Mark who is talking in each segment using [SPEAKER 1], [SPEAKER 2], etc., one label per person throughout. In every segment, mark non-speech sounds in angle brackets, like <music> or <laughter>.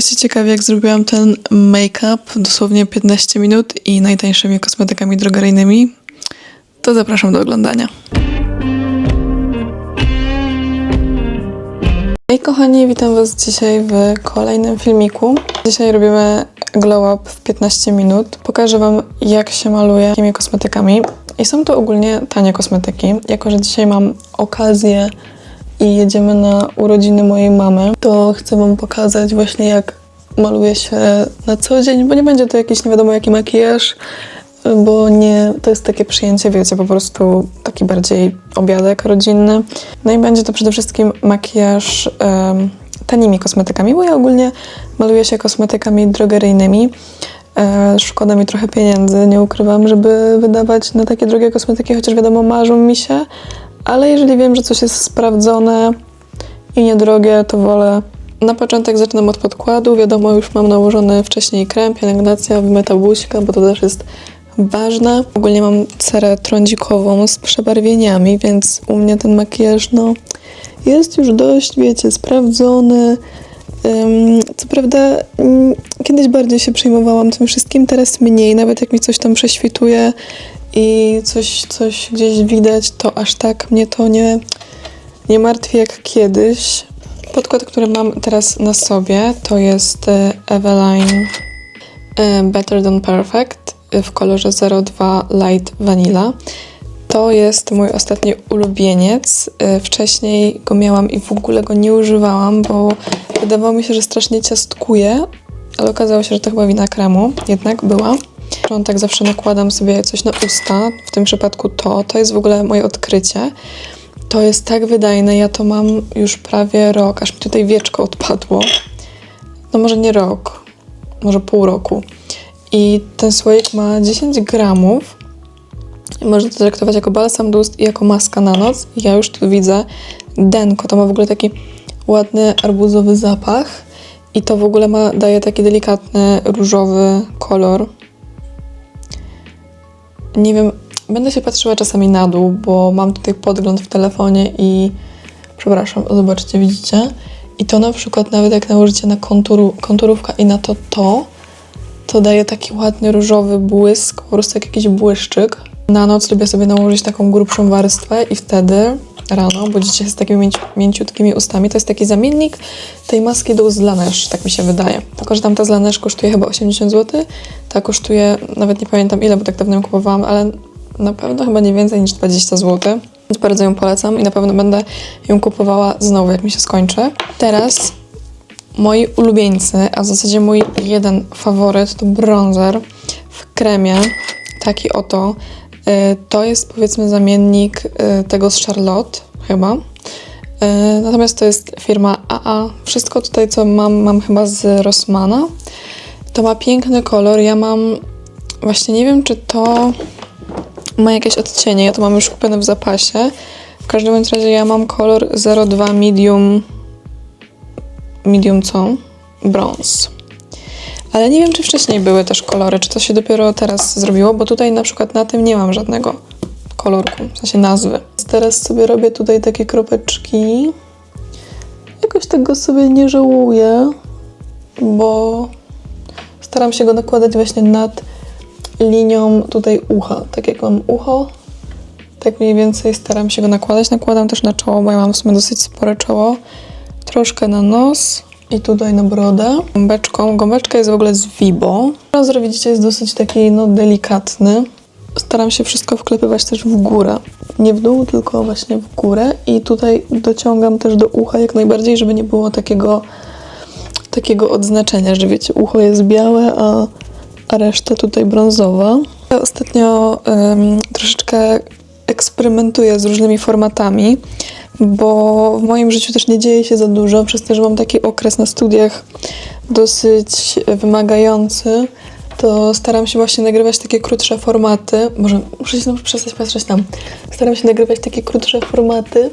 [SPEAKER 1] Jesteście ciekawi, jak zrobiłam ten make-up dosłownie 15 minut i najtańszymi kosmetykami drogeryjnymi? To zapraszam do oglądania. Hej kochani, witam Was dzisiaj w kolejnym filmiku. Dzisiaj robimy glow up w 15 minut. Pokażę Wam, jak się maluje jakimi kosmetykami. I są to ogólnie tanie kosmetyki. Jako, że dzisiaj mam okazję i jedziemy na urodziny mojej mamy, to chcę Wam pokazać właśnie, jak maluje się na co dzień, bo nie będzie to jakiś nie wiadomo jaki makijaż, bo nie, to jest takie przyjęcie, wiecie, po prostu taki bardziej obiadek rodzinny. No i będzie to przede wszystkim makijaż em, tanimi kosmetykami, bo ja ogólnie maluję się kosmetykami drogeryjnymi. E, szkoda mi trochę pieniędzy, nie ukrywam, żeby wydawać na takie drogie kosmetyki, chociaż wiadomo, marzą mi się, ale jeżeli wiem, że coś jest sprawdzone i niedrogie, to wolę. Na początek zaczynam od podkładu. Wiadomo, już mam nałożony wcześniej krem, pielęgnacja, wymyta buźka, bo to też jest ważne. Ogólnie mam cerę trądzikową z przebarwieniami, więc u mnie ten makijaż, no, jest już dość, wiecie, sprawdzony. Co prawda, mm, kiedyś bardziej się przejmowałam tym wszystkim, teraz mniej. Nawet jak mi coś tam prześwituje i coś, coś gdzieś widać, to aż tak mnie to nie, nie martwi jak kiedyś. Podkład, który mam teraz na sobie, to jest e, Eveline e, Better Than Perfect e, w kolorze 02 Light Vanilla. To jest mój ostatni ulubieniec. Wcześniej go miałam i w ogóle go nie używałam, bo wydawało mi się, że strasznie ciastkuje, ale okazało się, że to chyba wina kremu. Jednak była. Na początek zawsze nakładam sobie coś na usta, w tym przypadku to. To jest w ogóle moje odkrycie. To jest tak wydajne, ja to mam już prawie rok, aż mi tutaj wieczko odpadło. No może nie rok, może pół roku. I ten słoik ma 10 gramów. Można to traktować jako balsam do ust i jako maska na noc. Ja już tu widzę denko. To ma w ogóle taki ładny arbuzowy zapach. I to w ogóle ma, daje taki delikatny różowy kolor. Nie wiem, będę się patrzyła czasami na dół, bo mam tutaj podgląd w telefonie i przepraszam, zobaczcie, widzicie? I to na przykład nawet jak nałożycie na konturu, konturówka i na to to, to daje taki ładny różowy błysk, po prostu jak jakiś błyszczyk. Na noc lubię sobie nałożyć taką grubszą warstwę i wtedy rano budzicie się z takimi mięci, mięciutkimi ustami. To jest taki zamiennik tej maski do ust Laneige, tak mi się wydaje. Tylko, że tamta z Laneige kosztuje chyba 80 zł, ta kosztuje, nawet nie pamiętam ile, bo tak dawno ją kupowałam, ale na pewno chyba nie więcej niż 20 zł. Więc bardzo ją polecam i na pewno będę ją kupowała znowu, jak mi się skończy. Teraz moi ulubieńcy, a w zasadzie mój jeden faworyt to bronzer w kremie. Taki oto. Y, To jest powiedzmy zamiennik y, tego z Charlotte, chyba. Y, Natomiast to jest firma AA. Wszystko tutaj, co mam, mam chyba z Rossmana. To ma piękny kolor. Ja mam właśnie nie wiem, czy to ma jakieś odcienie. Ja to mam już kupione w zapasie. W każdym razie ja mam kolor 02 medium. Medium co? Brąz. Ale nie wiem, czy wcześniej były też kolory, czy to się dopiero teraz zrobiło, bo tutaj na przykład na tym nie mam żadnego kolorku, w sensie nazwy. Teraz sobie robię tutaj takie kropeczki. Jakoś tego sobie nie żałuję, bo staram się go nakładać właśnie nad linią tutaj ucha. Tak jak mam ucho, tak mniej więcej staram się go nakładać. Nakładam też na czoło, bo ja mam w sumie dosyć spore czoło. Troszkę na nos i tutaj na brodę. Gąbeczką. Gąbeczka jest w ogóle z Vibo. Bronzer widzicie jest dosyć taki no delikatny. Staram się wszystko wklepywać też w górę. Nie w dół, tylko właśnie w górę. I tutaj dociągam też do ucha jak najbardziej, żeby nie było takiego takiego odznaczenia, że wiecie, ucho jest białe, a, a reszta tutaj brązowa. Ostatnio em, troszeczkę eksperymentuję z różnymi formatami, bo w moim życiu też nie dzieje się za dużo, przez to, że mam taki okres na studiach dosyć wymagający, to staram się właśnie nagrywać takie krótsze formaty. Może muszę się przestać patrzeć tam. Staram się nagrywać takie krótsze formaty,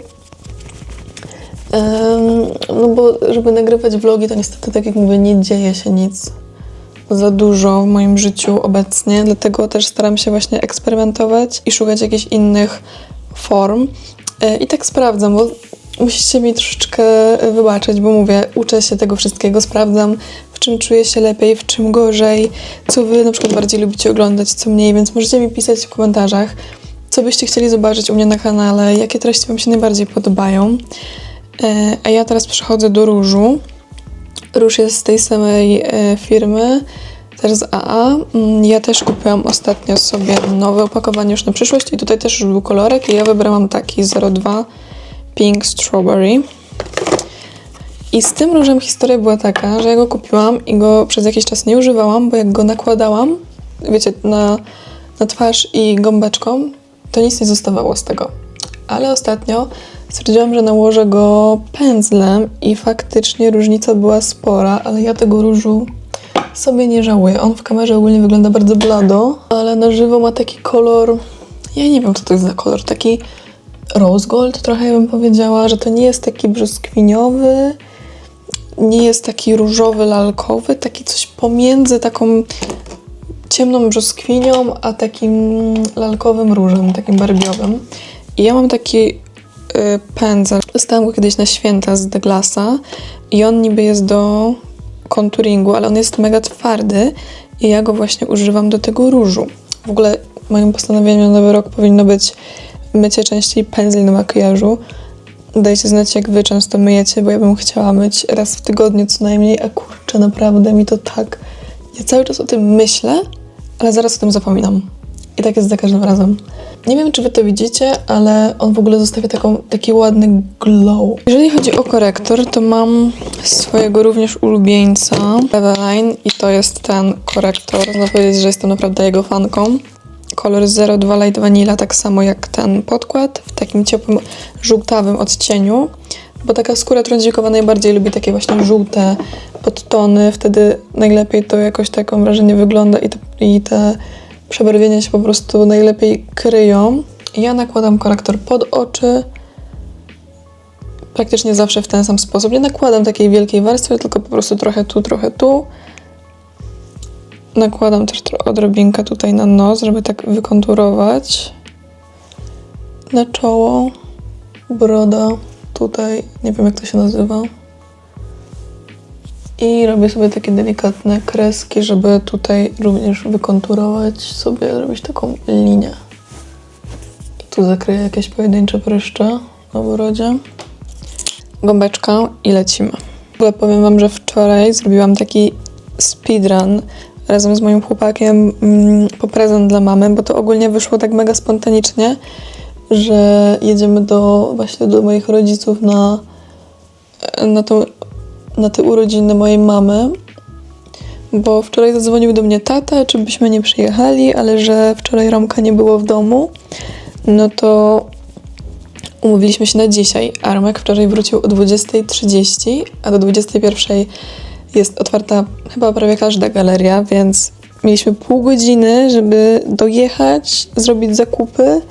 [SPEAKER 1] No bo żeby nagrywać vlogi, to niestety, tak jak mówię, nie dzieje się nic za dużo w moim życiu obecnie, dlatego też staram się właśnie eksperymentować i szukać jakichś innych form. E, I tak sprawdzam, bo musicie mi troszeczkę wybaczyć, bo mówię, uczę się tego wszystkiego, sprawdzam, w czym czym czuję się lepiej, w czym gorzej, co wy na przykład bardziej lubicie oglądać, co mniej, więc możecie mi pisać w komentarzach, co byście chcieli zobaczyć u mnie na kanale, jakie treści wam się najbardziej podobają. E, A ja teraz przechodzę do różu. Róż jest z tej samej e, firmy, też z AA. Mm, Ja też kupiłam ostatnio sobie nowe opakowanie już na przyszłość i tutaj też już był kolorek i ja wybrałam taki 02 Pink Strawberry. I z tym różem historia była taka, że ja go kupiłam i go przez jakiś czas nie używałam, bo jak go nakładałam, wiecie, na, na twarz i gąbeczką, to nic nie zostawało z tego. Ale ostatnio stwierdziłam, że nałożę go pędzlem i faktycznie różnica była spora, ale ja tego różu sobie nie żałuję. On w kamerze ogólnie wygląda bardzo blado, ale na żywo ma taki kolor. Ja nie wiem, co to jest za kolor. Taki rose gold, trochę ja bym powiedziała, że to nie jest taki brzoskwiniowy, nie jest taki różowy, lalkowy, taki coś pomiędzy taką ciemną brzoskwinią, a takim lalkowym różem, takim barbiowym. I ja mam taki pędzel. Dostałam go kiedyś na święta z Douglasa i on niby jest do konturingu, ale on jest mega twardy i ja go właśnie używam do tego różu. W ogóle moim postanowieniem na nowy rok powinno być mycie częściej pędzli do makijażu. Dajcie znać, jak wy często myjecie, bo ja bym chciała myć raz w tygodniu co najmniej, a kurczę, naprawdę mi to tak... Ja cały czas o tym myślę, ale zaraz o tym zapominam. Tak jest za każdym razem. Nie wiem, czy wy to widzicie, ale on w ogóle zostawia taką, taki ładny glow. Jeżeli chodzi o korektor, to mam swojego również ulubieńca, Eveline, i to jest ten korektor. Można powiedzieć, że jestem naprawdę jego fanką. Kolor 02 Light Vanilla, tak samo jak ten podkład, w takim ciepłym, żółtawym odcieniu. Bo taka skóra trądzikowa najbardziej lubi takie właśnie żółte podtony, wtedy najlepiej to jakoś taką wrażenie wygląda i te, i te przebarwienia się po prostu najlepiej kryją. Ja nakładam korektor pod oczy, praktycznie zawsze w ten sam sposób. Nie nakładam takiej wielkiej warstwy, tylko po prostu trochę tu, trochę tu. Nakładam też odrobinkę tutaj na nos, żeby tak wykonturować. Na czoło, broda, tutaj, nie wiem jak to się nazywa. I robię sobie takie delikatne kreski, żeby tutaj również wykonturować sobie, zrobić taką linię. Tu zakryję jakieś pojedyncze pryszcze na brodzie. Gąbeczka i lecimy. W ogóle powiem wam, że wczoraj zrobiłam taki speedrun razem z moim chłopakiem mm, po prezent dla mamy, bo to ogólnie wyszło tak mega spontanicznie, że jedziemy do właśnie do moich rodziców na, na, tą, na te urodziny mojej mamy. Bo wczoraj zadzwonił do mnie tata, czy byśmy nie przyjechali, ale że wczoraj Romka nie było w domu. No to umówiliśmy się na dzisiaj. Armek wczoraj wrócił o 20.30, a do 21.00 jest otwarta chyba prawie każda galeria, więc mieliśmy pół godziny, żeby dojechać, zrobić zakupy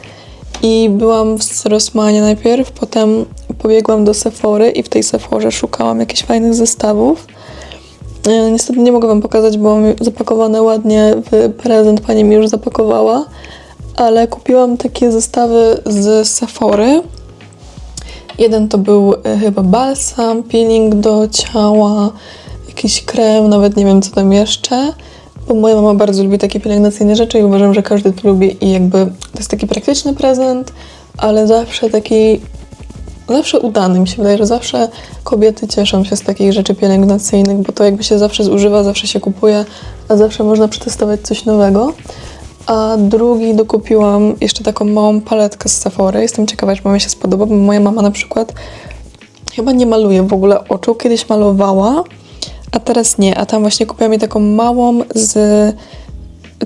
[SPEAKER 1] i byłam w Rossmanie najpierw, potem pobiegłam do Sephory i w tej Sephorze szukałam jakichś fajnych zestawów. E, Niestety nie mogę wam pokazać, bo mam zapakowane ładnie w prezent, pani mi już zapakowała, ale kupiłam takie zestawy z Sephory. Jeden to był e, chyba balsam, peeling do ciała, jakiś krem, nawet nie wiem co tam jeszcze. Bo moja mama bardzo lubi takie pielęgnacyjne rzeczy i uważam, że każdy to lubi i jakby to jest taki praktyczny prezent, ale zawsze taki, zawsze udany. Mi się wydaje, że zawsze kobiety cieszą się z takich rzeczy pielęgnacyjnych, bo to jakby się zawsze zużywa, zawsze się kupuje, a zawsze można przetestować coś nowego. A drugi dokupiłam jeszcze taką małą paletkę z Sephory. Jestem ciekawa, czy mamie się spodoba, bo moja mama na przykład chyba nie maluje w ogóle oczu. Kiedyś malowała, a teraz nie. A tam właśnie kupiłam jej taką małą z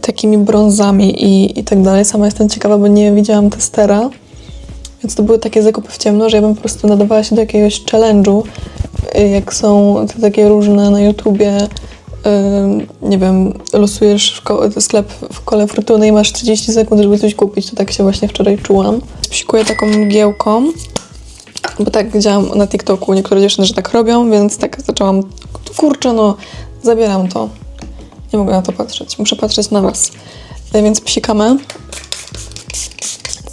[SPEAKER 1] takimi brązami i, i tak dalej. Sama jestem ciekawa, bo nie widziałam testera. Więc to były takie zakupy w ciemno, że ja bym po prostu nadawała się do jakiegoś challenge'u, y, jak są te takie różne na YouTubie, ym, nie wiem, losujesz w sklep w kole fortuny i masz 30 sekund, żeby coś kupić, to tak się właśnie wczoraj czułam. Psikuję taką mgiełką, bo tak widziałam na TikToku niektóre dziewczyny, że tak robią, więc tak zaczęłam, kurczę no, zabieram to. Nie mogę na to patrzeć, muszę patrzeć na was. Y, Więc psikamy.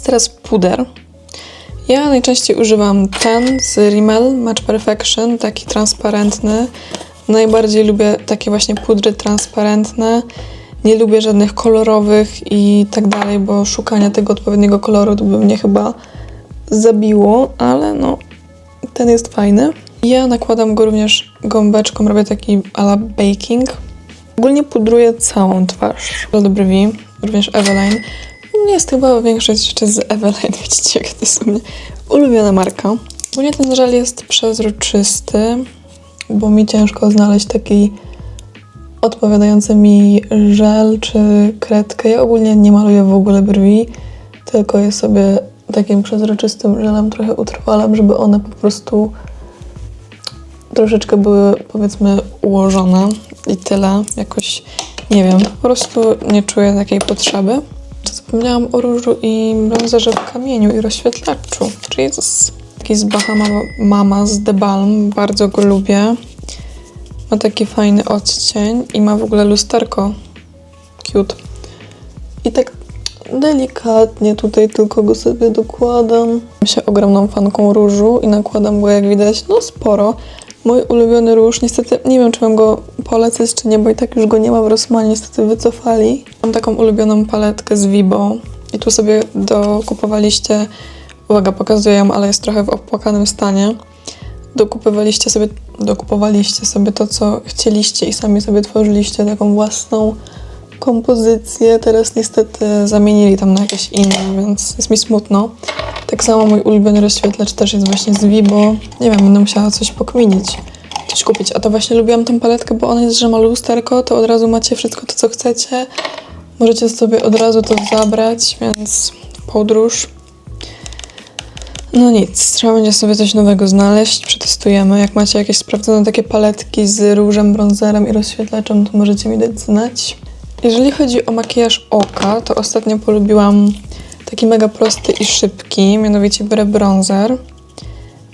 [SPEAKER 1] Teraz puder. Ja najczęściej używam ten z Rimmel Match Perfection, taki transparentny, Najbardziej lubię takie właśnie pudry transparentne. Nie lubię żadnych kolorowych i tak dalej, bo szukanie tego odpowiedniego koloru to by mnie chyba zabiło, ale no, ten jest fajny. Ja nakładam go również gąbeczką, robię taki ala baking. Ogólnie pudruję całą twarz do brwi, również Eveline. U mnie jest chyba większość jeszcze z Eveline, <laughs> widzicie, jaka to jest u mnie ulubiona marka. Ogólnie ten żel jest przezroczysty, bo mi ciężko znaleźć taki odpowiadający mi żel czy kredkę. Ja ogólnie nie maluję w ogóle brwi, tylko je sobie takim przezroczystym żelem trochę utrwalam, żeby one po prostu troszeczkę były powiedzmy ułożone i tyle. Jakoś nie wiem, po prostu nie czuję takiej potrzeby. Zapomniałam o różu i bronzerze w kamieniu i rozświetlaczu. Jesus. Taki z Bahama Mama z The Balm, bardzo go lubię. Ma taki fajny odcień i ma w ogóle lusterko. Cute. I tak delikatnie tutaj tylko go sobie dokładam. Jestem się ogromną fanką różu i nakładam go jak widać, no sporo. Mój ulubiony róż, niestety nie wiem czy mam go polecać czy nie, bo i tak już go nie ma w Rossmanie, niestety wycofali. Mam taką ulubioną paletkę z Vibo i tu sobie dokupowaliście, uwaga pokazuję ją, ale jest trochę w opłakanym stanie. Dokupowaliście sobie, dokupowaliście sobie to, co chcieliście i sami sobie tworzyliście taką własną kompozycję. Teraz niestety zamienili tam na jakieś inne, więc jest mi smutno. Tak samo mój ulubiony rozświetlacz też jest właśnie z Vibo. Nie wiem, będę musiała coś pokminić, coś kupić. A to właśnie lubiłam tą paletkę, bo ona jest, że ma lusterko, to od razu macie wszystko to, co chcecie. Możecie sobie od razu to zabrać, więc podróż. No nic, trzeba będzie sobie coś nowego znaleźć, przetestujemy. Jak macie jakieś sprawdzone takie paletki z różem, bronzerem i rozświetlaczem, to możecie mi dać znać. Jeżeli chodzi o makijaż oka, to ostatnio polubiłam taki mega prosty i szybki, mianowicie biorę bronzer.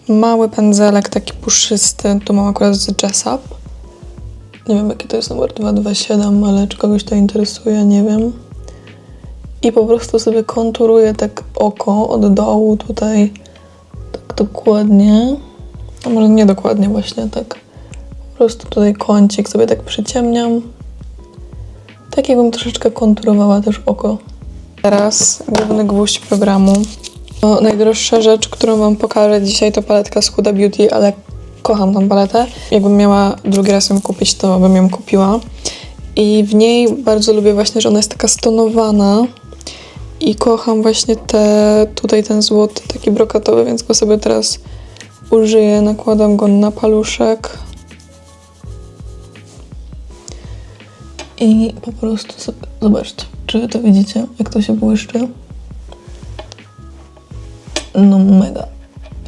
[SPEAKER 1] Mały pędzelek, taki puszysty, tu mam akurat z Dress Up. Nie wiem jaki to jest numer 227, ale czy kogoś to interesuje, nie wiem. I po prostu sobie konturuję tak oko od dołu tutaj tak dokładnie. A może nie dokładnie właśnie, tak po prostu tutaj kącik sobie tak przyciemniam. Tak jakbym troszeczkę konturowała też oko. Teraz główny gwóźdź programu. No, najdroższa rzecz, którą wam pokażę dzisiaj to paletka z Huda Beauty, ale kocham tą paletę. Jakbym miała drugi raz ją kupić, to bym ją kupiła. I w niej bardzo lubię właśnie, że ona jest taka stonowana. I kocham właśnie te, tutaj ten złoty, taki brokatowy, więc go sobie teraz użyję. Nakładam go na paluszek. I po prostu sobie, zobaczcie, czy to widzicie, jak to się błyszczy? No mega.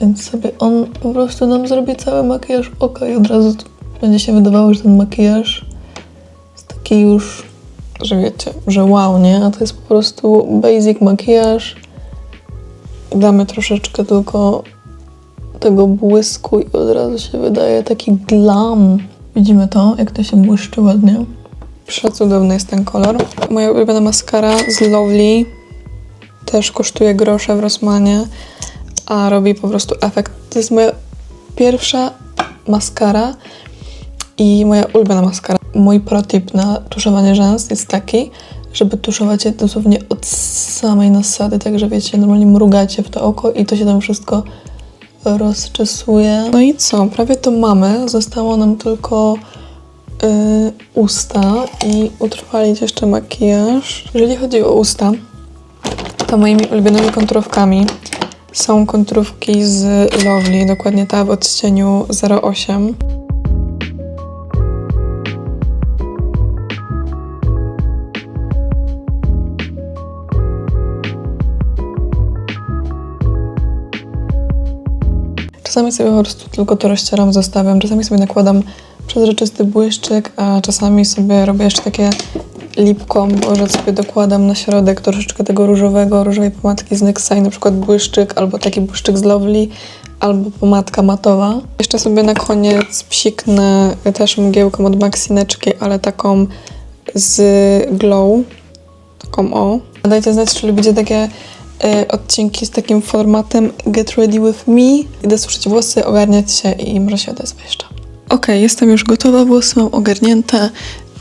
[SPEAKER 1] Więc sobie on po prostu nam zrobi cały makijaż oka i od razu będzie się wydawało, że ten makijaż jest taki już, że wiecie, że wow, nie? A to jest po prostu basic makijaż. Damy troszeczkę tylko tego błysku i od razu się wydaje taki glam. Widzimy to, jak to się błyszczy ładnie. Przecudowny jest ten kolor. Moja ulubiona maskara z Lovely też kosztuje grosze w Rossmanie, a robi po prostu efekt. To jest moja pierwsza maskara i moja ulubiona maskara. Mój protip na tuszowanie rzęs jest taki, żeby tuszować je dosłownie od samej nasady, także wiecie, normalnie mrugacie w to oko i to się tam wszystko rozczesuje. No i co, prawie to mamy. Zostało nam tylko y, usta i utrwalić jeszcze makijaż. Jeżeli chodzi o usta, to moimi ulubionymi konturówkami są konturówki z Lovely, dokładnie ta w odcieniu 08. Czasami sobie po prostu tylko to rozcieram, zostawiam. Czasami sobie nakładam przezroczysty błyszczyk, a czasami sobie robię jeszcze takie lipką, że sobie dokładam na środek troszeczkę tego różowego, różowej pomadki z Nexai, na przykład błyszczyk, albo taki błyszczyk z Lovely, albo pomadka matowa. Jeszcze sobie na koniec psiknę też mgiełką od Maxineczki, ale taką z Glow, taką o. Dajcie znać, czy lubicie takie e, odcinki z takim formatem Get Ready With Me. Idę suszyć włosy, ogarniać się i może się odezwę jeszcze. Okej, jestem już gotowa, włosy mam ogarnięte.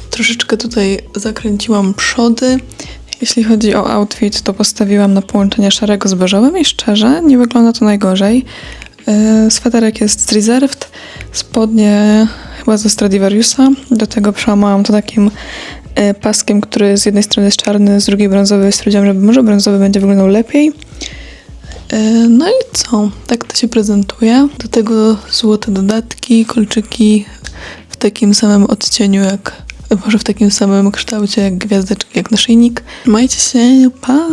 [SPEAKER 1] Troszeczkę tutaj zakręciłam przody. Jeśli chodzi o outfit, to postawiłam na połączenie szarego z beżowym i szczerze, nie wygląda to najgorzej. Yy, Sweterek jest z Reserved, spodnie chyba ze Stradivariusa. Do tego przełamałam to takim yy, paskiem, który z jednej strony jest czarny, z drugiej brązowy. Stwierdziłam, że może brązowy będzie wyglądał lepiej. Yy, No i co? Tak to się prezentuje. Do tego złote dodatki, kolczyki w takim samym odcieniu jak, może w takim samym kształcie jak gwiazdeczki, jak naszyjnik. Trzymajcie się, pa!